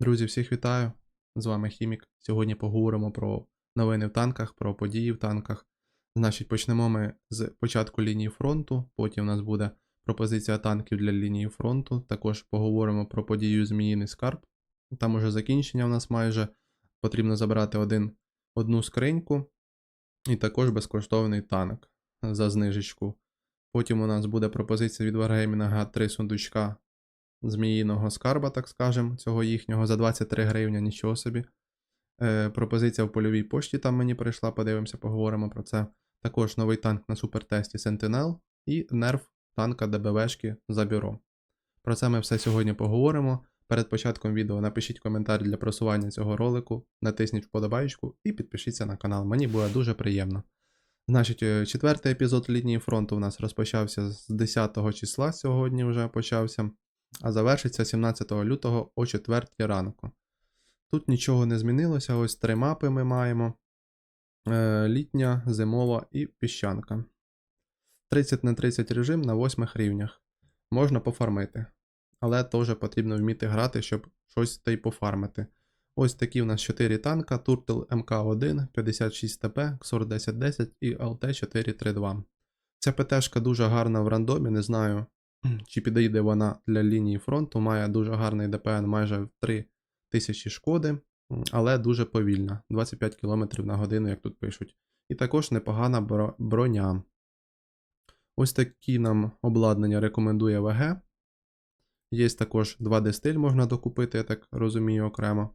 Друзі, всіх вітаю! З вами Хімік. Сьогодні поговоримо про новини в танках, про події в танках. Значить, почнемо ми з початку лінії фронту, потім у нас буде пропозиція танків для лінії фронту. Також поговоримо про подію Зміїний скарб. Там уже закінчення у нас майже. Потрібно забрати один, одну скриньку і також безкоштовний танк за знижечку. Потім у нас буде пропозиція від Wargaming 3 сундучка зміїного скарба, так скажем, цього їхнього за 23 гривня, нічого собі. Е, пропозиція в польовій пошті там мені прийшла, подивимося, поговоримо про це. Також новий танк на супертесті Sentinel і нерв танка ДБВшки за бюро. Про це ми все сьогодні поговоримо. Перед початком відео напишіть коментар для просування цього ролику, натисніть вподобайку і підпишіться на канал. Мені буде дуже приємно. Значить, е, четвертий епізод лінії фронту у нас розпочався з 10 числа сьогодні вже почався, а завершиться 17 лютого о 4 ранку. Тут нічого не змінилося, ось три мапи ми маємо: Е, літня, зимова і піщанка. 30 на 30 режим на 8 рівнях. Можна пофармити. Але теж потрібно вміти грати, щоб щось та й пофармити. Ось такі в нас 4 танка: Turtle МК1, 56 ТП, XOR 1010 і LT432. Ця ПТшка дуже гарна в рандомі, не знаю, чи підійде вона для лінії фронту. Має дуже гарний ДПН майже в 3000 шкоди, але дуже повільна. 25 км на годину, як тут пишуть. І також непогана броня. Ось такі нам обладнання рекомендує ВГ. Є також 2D стиль можна докупити, я так розумію, окремо.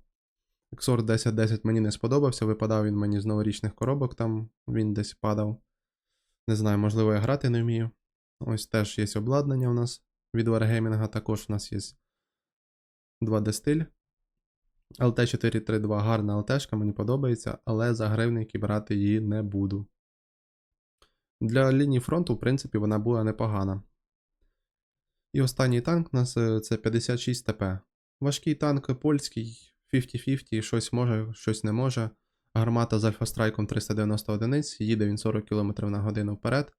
XOR 1010 мені не сподобався, випадав він мені з новорічних коробок, там він десь падав. Не знаю, можливо, я грати не вмію. Ось теж є обладнання у нас від Wargaming, також у нас є 2D стиль. LT432 гарна LT, мені подобається, але за гривники брати її не буду. Для лінії фронту, в принципі, вона була непогана. І останній танк у нас е, це 56 ТП. Важкий танк польський, 50-50, щось може, щось не може. Гармата з альфа-страйком 390 одиниць, їде він 40 км на годину вперед.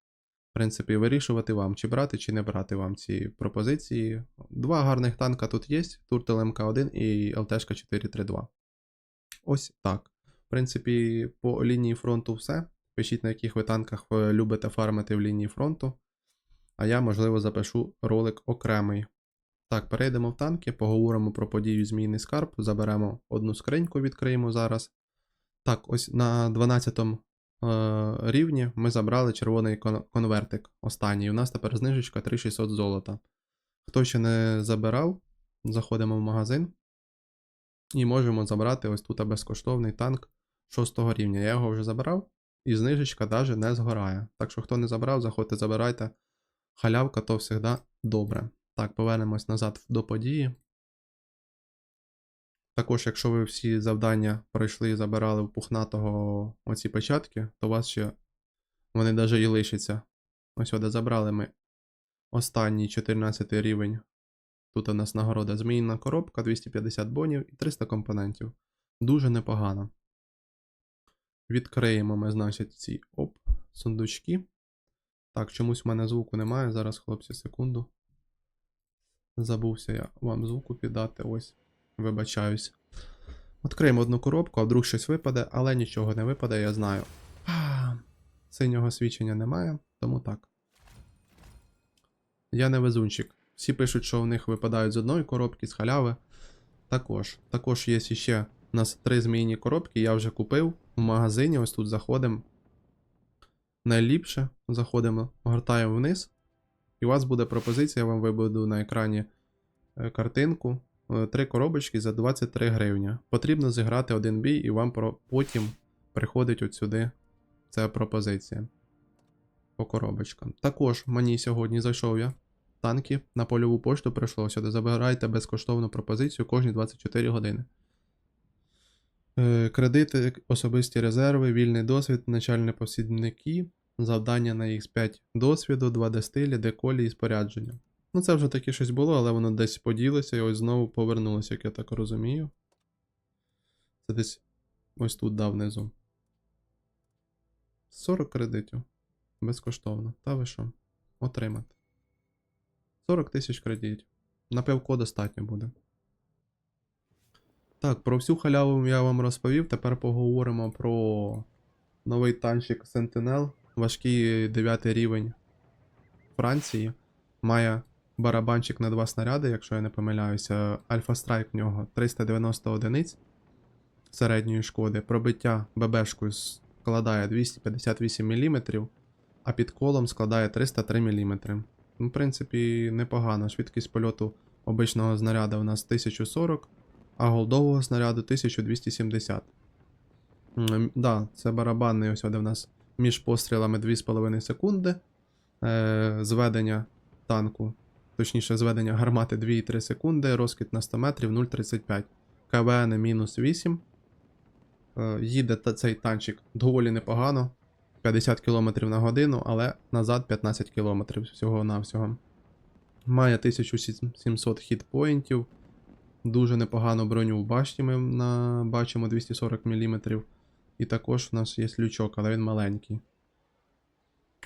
В принципі, вирішувати вам, чи брати, чи не брати вам ці пропозиції. Два гарних танка тут є: Turtle МК1 і ЛТшка 432. Ось так. В принципі, по лінії фронту все. Пишіть, на яких ви танках ви любите фармити в лінії фронту. А я, можливо, запишу ролик окремий. Так, перейдемо в танки, поговоримо про подію Змійний скарб, заберемо одну скриньку, відкриємо зараз. Так, ось на 12 е, рівні ми забрали червоний конвертик. Останній. У нас тепер знижечка 3600 золота. Хто ще не забирав, заходимо в магазин і можемо забрати ось тут безкоштовний танк 6 рівня. Я його вже забрав, і знижечка навіть не згорає. Так що, хто не забрав, заходьте, забирайте. Халявка то завжди добре. Так, повернемось назад до події. Також, якщо ви всі завдання пройшли і забирали в пухнатого оці печатки, то у вас ще вони навіть і лишаться. Ось сюди забрали ми останній 14 рівень. Тут у нас нагорода зміїна коробка, 250 бонів і 300 компонентів. Дуже непогано. Відкриємо ми, значить, ці оп, сундучки. Так, чомусь в мене звуку немає. Зараз, хлопці, секунду. Забувся я вам звуку піддати. Ось. Вибачаюсь. Відкриємо одну коробку, а вдруг щось випаде, але нічого не випаде, я знаю. Синього свідчення немає, тому так. Я не везунчик. Всі пишуть, що в них випадають з одної коробки, з халяви. Також. Також є ще у нас три змійні коробки, я вже купив в магазині. Ось тут заходимо. Найліпше. Заходимо, гортаємо вниз. І у вас буде пропозиція, я вам виведу на екрані е, картинку. Е, Три коробочки за 23 гривня. Потрібно зіграти один бій, і вам потім приходить от сюди ця пропозиція. По коробочкам. Також мені сьогодні зайшов я. Танки на польову пошту прийшло сюди. Забирайте безкоштовну пропозицію кожні 24 години. Е, Кредити, особисті резерви, вільний досвід, начальні посідники, завдання на X5 досвіду, 2D стилі, деколі і спорядження. Ну, це вже таке щось було, але воно десь поділося і ось знову повернулося, як я так розумію. Це десь ось тут да, внизу. 40 кредитів. Безкоштовно. Та ви що? Отримати. 40 тисяч кредитів. На пивко достатньо буде. Так, про всю халяву я вам розповів. Тепер поговоримо про новий танчик Sentinel. Важкий 9 рівень Франції. Має барабанчик на два снаряди, якщо я не помиляюся. Альфа Страйк в нього 390 одиниць середньої шкоди. Пробиття ББшкою складає 258 мм, а під колом складає 303 мм. Ну, в принципі, непогано. Швидкість польоту обичного знаряду у нас 1040, а голдового снаряду 1270. М, Да, це барабанний ось де в нас між пострілами 2,5 секунди. Е, зведення танку, точніше, зведення гармати 2,3 секунди, розкид на 100 метрів 0,35. КВН мінус 8. Е, їде цей танчик доволі непогано. 50 км на годину, але назад 15 км всього-навсього. Має 1700 хітпоінтів. Дуже непогану броню в башті ми на... бачимо 240 мм. І також у нас є лючок, але він маленький.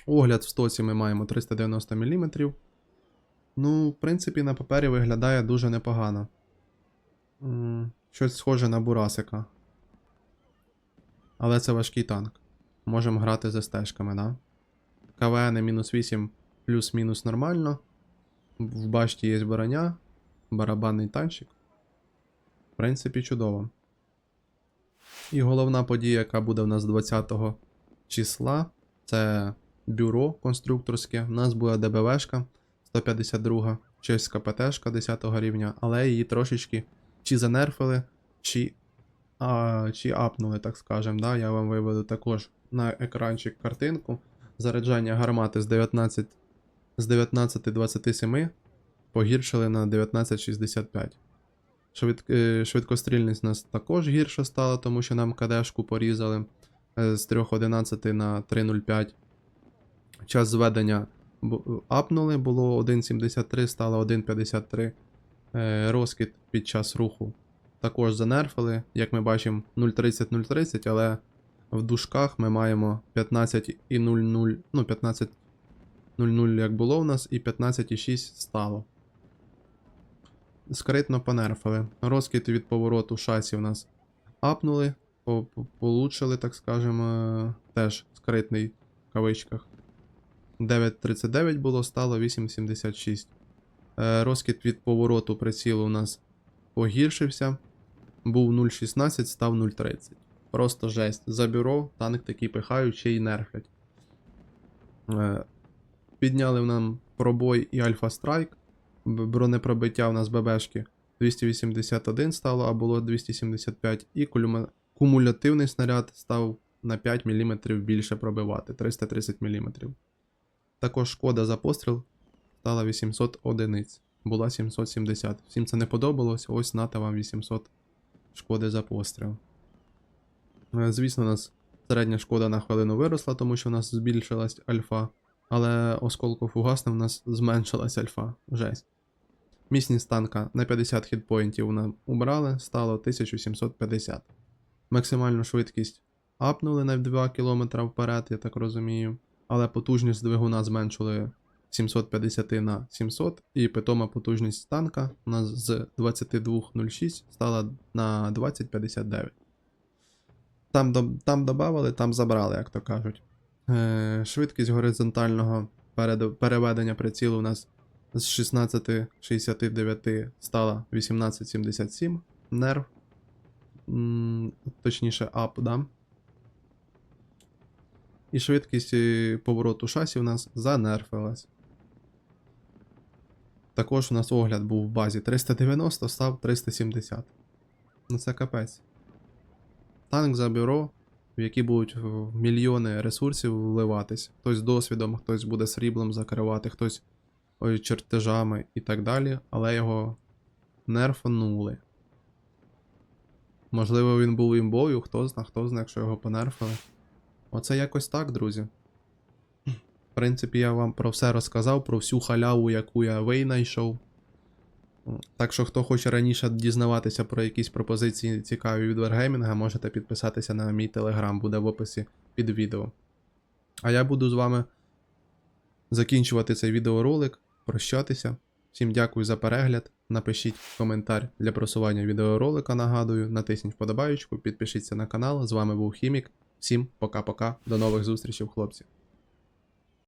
Огляд в стоці ми маємо 390 мм. Ну, в принципі, на папері виглядає дуже непогано. Щось схоже на Бурасика. Але це важкий танк. Можемо грати з стежками, да? КВН мінус 8 плюс-мінус нормально. В башті є броня, барабанний танчик. В принципі, чудово. І головна подія, яка буде в нас 20 числа, це бюро конструкторське. У нас буде ДБВшка 152, чеська ПТшка 10 рівня, але її трошечки чи занерфили, чи, а, чи апнули, так скажем. Да? Я вам виведу також на екранчик картинку. Заряджання гармати з 19 з 19.27 погіршили на 19.65. Швид, е, швидкострільність у нас також гірше стала, тому що нам кадешку порізали е, з 3.11 на 3.05. Час зведення апнули, було 1.73, стало 1.53. Е, Розкид під час руху також занерфили. Як ми бачимо, 0.30-0.30, але в дужках ми маємо 15.00, ну 15.00 як було у нас, і 15.6 стало. Скритно понерфили. Розкид від повороту шасі у нас апнули, по- по- получили, так скажемо, теж скритний в кавичках. 9.39 було, стало 8.76. Е, Розкид від повороту прицілу у нас погіршився. Був 0.16, став 0.30. Просто жесть. За бюро танк такий пихають, ще й нерфлять. Е, Підняли нам пробой і Альфа Страйк. Бронепробиття у нас ББшки 281 стало, а було 275. І кумулятивний снаряд став на 5 мм більше пробивати 330 мм. Також шкода за постріл стала 800 одиниць. Була 770. Всім це не подобалось, ось нате вам 800 шкоди за постріл. Е, Звісно, у нас середня шкода на хвилину виросла, тому що у нас збільшилась альфа. Але осколкофугасним у нас зменшилась альфа. Жесть. Міцність танка на 50 хітпоінтів нам убрали, стало 1750. Максимальну швидкість апнули на 2 км вперед, я так розумію. Але потужність двигуна зменшили 750 на 700, і питома потужність танка у нас з 22.06 стала на 2059. Там, там додавали, там забрали, як то кажуть. Е, швидкість горизонтального переведення прицілу у нас з 16.69 стала 18.77 нерв. Точніше, ап, да? І швидкість е, повороту шасі у нас занерфилась. Також у нас огляд був в базі 390, став 370. Ну це капець. Танк за бюро, в які будуть мільйони ресурсів вливатись. Хтось досвідом, хтось буде сріблом закривати, хтось ой, чертежами і так далі, але його нерфанули. Можливо, він був імбою, хто зна, хто зна, якщо його понерфили. Оце якось так, друзі. В принципі, я вам про все розказав, про всю халяву, яку я винайшов. Так що, хто хоче раніше дізнаватися про якісь пропозиції цікаві від Wargaming, можете підписатися на мій телеграм, буде в описі під відео. А я буду з вами закінчувати цей відеоролик, прощатися. Всім дякую за перегляд. напишіть коментар для просування відеоролика. Нагадую, натисніть вподобаючку, підпишіться на канал. З вами був Хімік. Всім пока-пока. До нових зустрічей, хлопці.